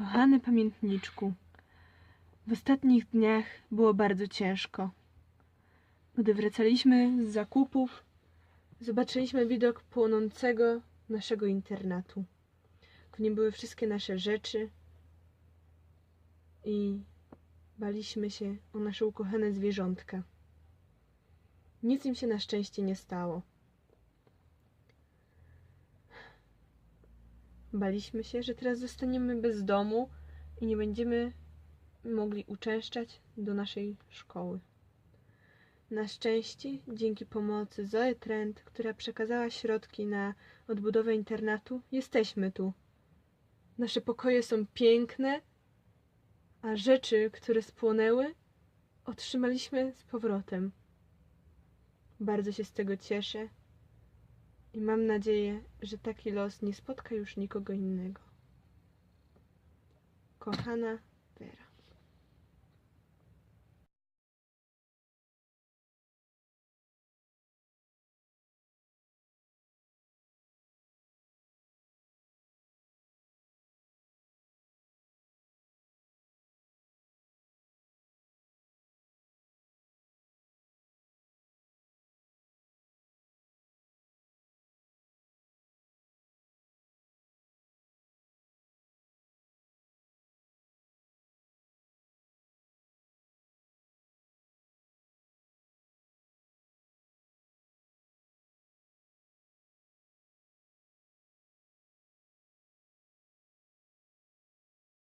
Kochany pamiętniczku, w ostatnich dniach było bardzo ciężko. Gdy wracaliśmy z zakupów, zobaczyliśmy widok płonącego naszego internatu. W nim były wszystkie nasze rzeczy i baliśmy się o nasze ukochane zwierzątka. Nic im się na szczęście nie stało. Baliśmy się, że teraz zostaniemy bez domu i nie będziemy mogli uczęszczać do naszej szkoły. Na szczęście, dzięki pomocy Zoe Trent, która przekazała środki na odbudowę internatu, jesteśmy tu. Nasze pokoje są piękne, a rzeczy, które spłonęły, otrzymaliśmy z powrotem. Bardzo się z tego cieszę i mam nadzieję, że taki los nie spotka już nikogo innego. Kochana